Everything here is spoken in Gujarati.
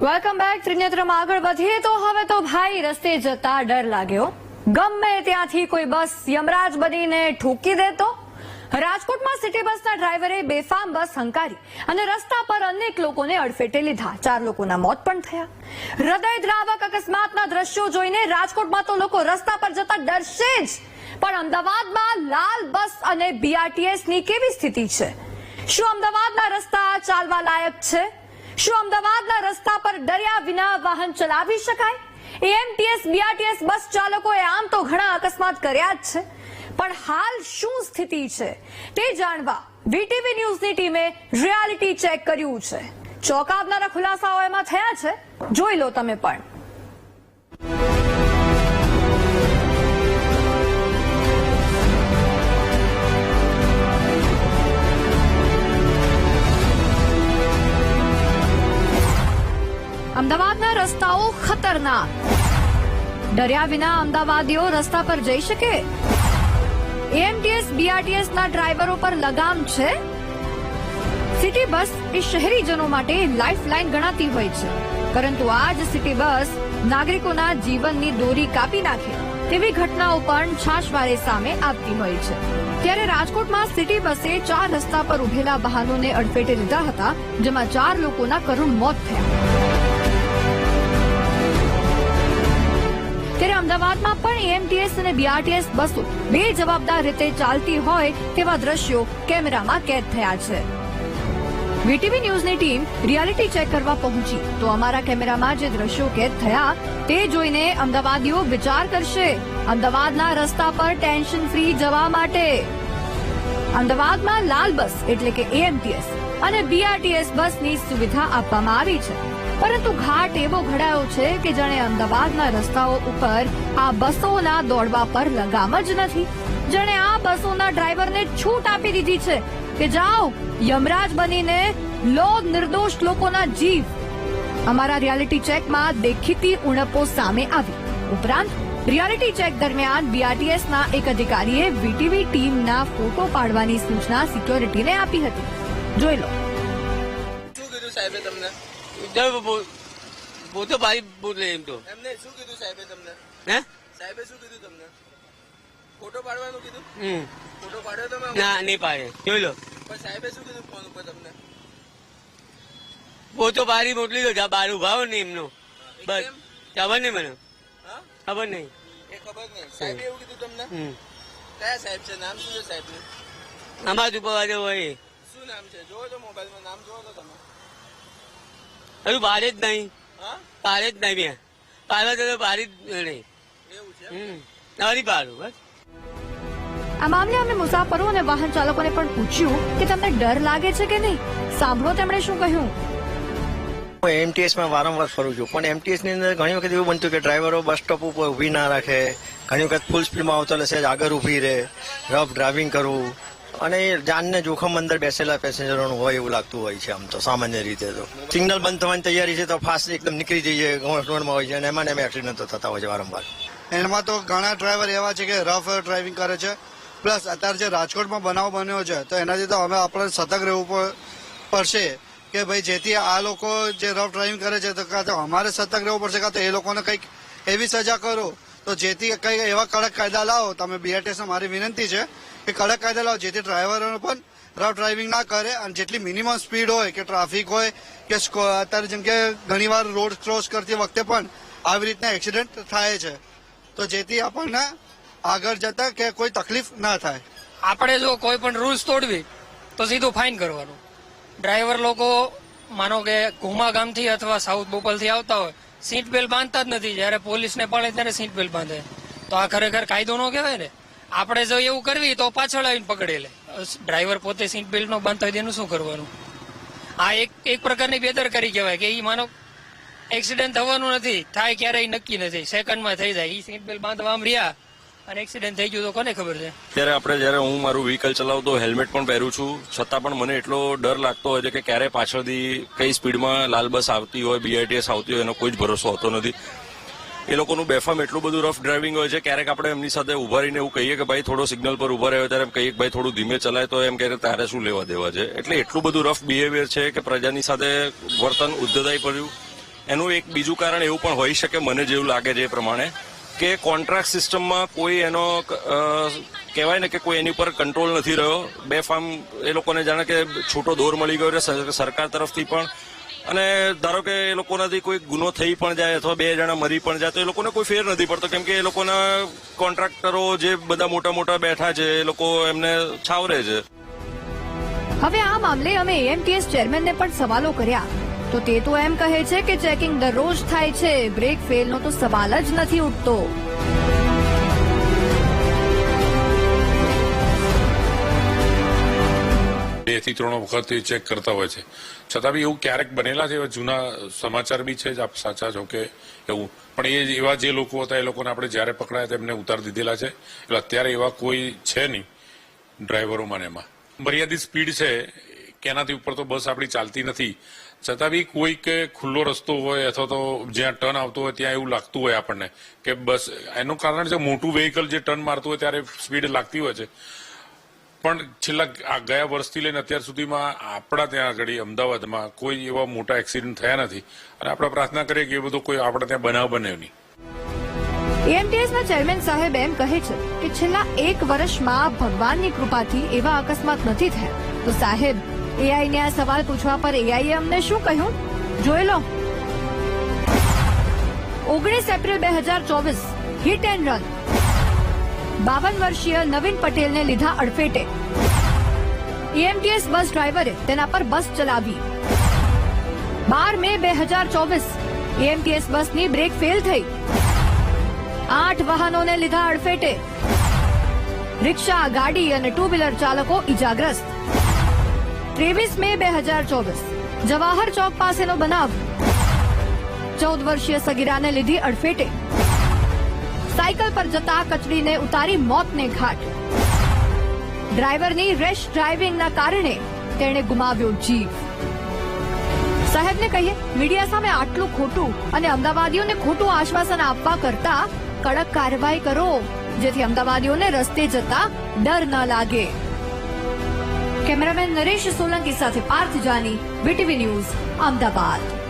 વેલકમ બેક ત્રિનેત્રમાં આગળ વધીએ તો હવે તો ભાઈ રસ્તે જતા ડર લાગ્યો. ગમે ત્યાંથી કોઈ બસ યમરાજ બનીને ઠોકી દેતો. રાજકોટમાં સિટી બસના ડ્રાઈવરે બેફામ બસ હંકારી અને રસ્તા પર અનેક લોકોને અડફેટે લીધા. ચાર લોકોના મોત પણ થયા. હૃદય દ્રાવક અકસ્માતના દ્રશ્યો જોઈને રાજકોટમાં તો લોકો રસ્તા પર જતા ડરશે જ. પણ અમદાવાદમાં લાલ બસ અને બીઆરટીએસની કેવી સ્થિતિ છે? શું અમદાવાદના રસ્તા ચાલવા લાયક છે? શું અમદાવાદના રસ્તા પર ડર્યા વિના વાહન ચલાવી શકાય? એએમટીએસ બીઆરટીએસ બસ ચાલકોએ આમ તો ઘણા અકસ્માત કર્યા જ છે. પણ હાલ શું સ્થિતિ છે? તે જાણવા વીટીવી ન્યૂઝની ટીમે રિયાલિટી ચેક કર્યું છે. ચોંકાવનારા ખુલાસાઓ એમાં થયા છે? જોઈ લો તમે પણ. રસ્તાઓ ખતરનાક. ડર્યા વિના અમદાવાદીઓ રસ્તા પર જઈ શકે? એએમટીએસ બીઆરટીએસ ના ડ્રાઈવરો પર લગામ છે? સિટી બસ એ શહેરીજનો માટે લાઈફ લાઈન ગણાતી હોય છે. પરંતુ આ જ સિટી બસ નાગરિકોના જીવનની દોરી કાપી નાખે. તેવી ઘટનાઓ પણ છાશવારે સામે આવતી હોય છે. ત્યારે રાજકોટમાં સિટી બસે ચાર રસ્તા પર ઉભેલા વાહનોને અડફેટે લીધા હતા, જેમાં ચાર લોકોના કરુણ મોત થયા. ત્યારે અમદાવાદમાં પણ એએમટીએસ અને બીઆરટીએસ બસો બે જવાબદાર રીતે ચાલતી હોય તેવા દ્રશ્યો કેમેરામાં કેદ થયા છે. વીટીવી ન્યૂઝની ટીમ રિયાલિટી ચેક કરવા પહોંચી. તો અમારા કેમેરામાં જે દ્રશ્યો કેદ થયા, તે જોઈને અમદાવાદીઓ વિચાર કરશે, અમદાવાદના રસ્તા પર ટેન્શન ફ્રી જવા માટે. અમદાવાદમાં લાલ બસ એટલે કે એએમટીએસ અને બીઆરટીએસ બસની સુવિધા આપવામાં આવી છે. પરંતુ ઘાટ એવો ઘડાયો છે કે જાણે અમદાવાદના રસ્તાઓ ઉપર આ બસોના દોડવા પર લગામ જ નથી. જાણે આ બસોના ડ્રાઈવરને છૂટ આપી દીધી છે કે જાઓ, યમરાજ બનીને લો નિર્દોષ લોકોના જીવ. અમારા રિયાલિટી ચેકમાં દેખીતી ઉણપો સામે આવી. ઉપરાંત રિયાલિટી ચેક દરમિયાન બીઆરટીએસના એક અધિકારીએ વીટીવી ટીમના ફોટો પાડવાની સૂચના સિક્યોરિટીને આપી હતી. જોઈ લો. શું કીધું સાહેબે તમને? બહુ તો ભારી બોલે એમ તો. એમને શું કીધું સાહેબે તમને? હે? સાહેબે શું કીધું તમને? ફોટો પાડવાનું કીધું? હમ. ફોટો પાડ્યો તમે ના નહીં પાડે. જોઈ લો. પણ સાહેબે શું કીધું ફોન ઉપર તમને? બહુ તો બારી મોકલી દો જા બાર ઊભા હોય ને એમનો. બસ. ખબર નહીં મને. હા? ખબર નહીં. એ ખબર નહીં. સાહેબે એવું કીધું તમને? કયા સાહેબ છે? નામ શું છે સાહેબનું? અમારા સુપરવાઇઝર હોય એ. શું નામ છે? જોવો તો મોબાઈલમાં. નામ જોવો તો તમે. હજુ પાડે જ નહીં. પાડે જ નહીં બેન. પાડવા તો પાડી જ નહીં. એવું છે? હમ. નથી પાડું બસ. આ મામલે અમે મુસાફરો અને વાહન ચાલકોને પણ પૂછ્યું કે તમને ડર લાગે છે કે નહીં? સાંભળો તેમણે શું કહ્યું. હું એમટીએસમાં વારંવાર ફરું છું પણ એમટીએસની અંદર ઘણી વખત એવું બનતું કે ડ્રાઈવરો બસ સ્ટોપ ઉપર ઊભી ના રાખે ઘણી વખત ફૂલ સ્પીડમાં આવતો હશે આગળ ઊભી રહે રફ ડ્રાઇવિંગ કરવું અને જાનને જોખમ અંદર બેસેલા પેસેન્જરોનું હોય એવું લાગતું હોય છે આમ તો, સામાન્ય રીતે તો. સિગ્નલ બંધ થવાની તૈયારી છે તો ફાસ્ટ એકદમ નીકળી જઈએ રોડમાં હોય છે અને એમાં એમાં એક્સિડન્ટો થતા હોય છે વારંવાર. એમાં તો ઘણા ડ્રાઈવર એવા છે કે રફ ડ્રાઇવિંગ કરે છે. પ્લસ અત્યારે જે રાજકોટમાં બનાવ બન્યો છે, તો એનાથી તો અમે આપણે સતર્ક રહેવું પડશે કે ભાઈ જેથી આ લોકો જે રફ ડ્રાઇવિંગ કરે છે, તો કાં તો અમારે સતર્ક રહેવું પડશે, કાં તો એ લોકોને કંઈક એવી સજા કરો તો જેથી કંઈ એવા કડક કાયદા લાવો, તમે બીઆરટીએસ મારી વિનંતી છે કે કડક કાયદા લાવો, જેથી ડ્રાઈવરોને પણ રફ ડ્રાઇવિંગ ના કરે અને જેટલી મિનિમમ સ્પીડ હોય કે ટ્રાફિક હોય કે અત્યારે જેમ કે ઘણીવાર રોડ ક્રોસ કરતી વખતે પણ આવી રીતના એક્સિડન્ટ થાય છે. તો જેથી આપણને આગળ જતા કે કોઈ તકલીફ ના થાય. આપણે જો કોઈ પણ રૂલ્સ તોડવી, તો સીધું ફાઇન કરવાનું. ડ્રાઈવર લોકો માનો કે ઘુમા ગામથી અથવા સાઉથ બોપલથી આવતા હોય, સીટ બેલ્ટ બાંધતા જ નથી. જ્યારે પોલીસને પડે ત્યારે સીટ બેલ્ટ બાંધે. તો આ ખરેખર કાયદો નો કહેવાય ને? આપણે જો એવું કરવી તો પાછળ આવીને પકડી લે. ડ્રાઈવર પોતે સીટ બેલ્ટ નો બાંધતા હોય તેનું શું કરવાનું? આ એક એક પ્રકારની બેદરકારી કહેવાય કે એ માનો, એક્સિડન્ટ થવાનું નથી. થાય ક્યારેય નક્કી નથી. સેકન્ડમાં થઈ જાય. એ સીટ બેલ્ટ બાંધવા આમ રહ્યા અને એક્સિડન્ટ થઈ ગયું તો કોને ખબર છે? ત્યારે આપણે જ્યારે હું મારું વ્હીકલ ચલાવતો હેલ્મેટ પણ પહેરું છું, છતાં પણ મને એટલો ડર લાગતો હોય છે કે ક્યારે પાછળથી કઈ સ્પીડમાં લાલ બસ આવતી હોય બીઆરટીએસ આવતી હોય, એનો કોઈ જ ભરોસો હોતો નથી. એ લોકોનું બેફામ એટલું બધું રફ ડ્રાઇવિંગ હોય છે, ક્યારેક આપણે એમની સાથે ઊભા રહીને એવું કહીએ કે ભાઈ થોડો સિગ્નલ પર ઊભા રહ્યો, ત્યારે એમ કહીએ કે ભાઈ થોડું ધીમે ચલાય, તો એમ કહે તારે શું લેવા દેવા છે? એટલે એટલું બધું રફ બિહેવિયર છે કે પ્રજાની સાથે વર્તન ઉદ્ધતાઈ પડ્યું. એનું એક બીજું કારણ એવું પણ હોઈ શકે, મને જેવું લાગે છે એ પ્રમાણે. કે કોન્ટ્રાક્ટ સિસ્ટમમાં કોઈ એનો કહેવાય ને કે કોઈ એની ઉપર કંટ્રોલ નથી રહ્યો. બે ફાર્મ એ લોકોને જાણે કે છૂટો દોર મળી ગયો છે સરકાર તરફથી પણ. અને ધારો કે એ લોકોનાથી કોઈ ગુનો થઈ પણ જાય અથવા બે જણા મરી પણ જાય, તો એ લોકોને કોઈ ફેર નથી પડતો. કેમ કે એ લોકોના કોન્ટ્રાક્ટરો જે બધા મોટા મોટા બેઠા છે, એ લોકો એમને છાવરે છે. હવે આ મામલે અમે એએમટીએસ ચેરમેનને પણ સવાલો કર્યા. તો તે તો એમ કહે છે કે ચેકિંગ દરરોજ થાય છે. બ્રેક ફેલનો તો સવાલ જ નથી ઉઠતો. બેથી ત્રણ વખત એ ચેક કરતા હોય છે. છતાં બી એવું ક્યારેક બનેલા છે એવા જૂના સમાચાર બી છે જ આપ સાચા છો કે એવું. પણ એ એવા જે લોકો હતા એ લોકોને આપણે જ્યારે પકડાયા તેમને ઉતાર દીધેલા છે. એટલે અત્યારે એવા કોઈ છે નહીં ડ્રાઈવરોમાં એમાં. મર્યાદિત સ્પીડ છે. કે એનાથી ઉપર તો બસ આપણી ચાલતી નથી. છતાં બી કોઈ કે ખુલ્લો રસ્તો હોય અથવા તો જ્યાં ટર્ન આવતો હોય ત્યાં એવું લાગતું હોય આપણને કે બસ, એનું કારણ છે મોટું વેહિકલ જે ટર્ન મારતું હોય ત્યારે સ્પીડ લાગતી હોય છે. પણ છેલ્લા ગયા વર્ષથી લઈને અત્યાર સુધીમાં આપણા ત્યાં આગળ અમદાવાદમાં કોઈ એવા મોટા એક્સિડન્ટ થયા નથી. અને આપણે પ્રાર્થના કરીએ કે એ બધો કોઈ આપણે ત્યાં બનાવ બને નહીં. એએમટીએસના ચેરમેન સાહેબ એમ કહે છે કે છેલ્લા એક વર્ષમાં ભગવાનની કૃપાથી એવા અકસ્માત નથી થયા. તો સાહેબ એઆઈ ને આ સવાલ પૂછવા પર એઆઈએ અમને શું કહ્યું? જોઈ લો. ઓગણીસ એપ્રિલ બે હજાર ચોવીસ હિટ એન્ડ રન બાવન વર્ષીય નવીન પટેલને લીધા અડફેટે. એએમટીએસ બસ ડ્રાઈવરે તેના પર બસ ચલાવી. બાર મે બે હજાર ચોવીસ એએમટીએસ બસની બ્રેક ફેલ થઈ. આઠ વાહનોને લીધા અડફેટે. રિક્ષા, ગાડી અને ટુ વ્હીલર ચાલકો ઇજાગ્રસ્ત ત્રેવીસ મે બે હજાર ચોવીસ. જવાહર ચોક પાસેનો બનાવ. ચૌદ વર્ષીય સગીરાને લીધી અડફેટે. સાયકલ પર જતા કચડીને ઉતારી મોતને ઘાટ. ડ્રાઈવરની રેશ ડ્રાઇવિંગના કારણે તેણે ગુમાવ્યો જીવ. સાહેબને કહીએ, મીડિયા સામે આટલું ખોટું અને અમદાવાદીઓને ખોટું આશ્વાસન આપવા કરતા કડક કાર્યવાહી કરો, જેથી અમદાવાદીઓને રસ્તે જતા ડર ન લાગે. કેમેરામેન નરેશ સોલંકી સાથે પાર્થ જાની બીટીવી ન્યૂઝ અમદાવાદ.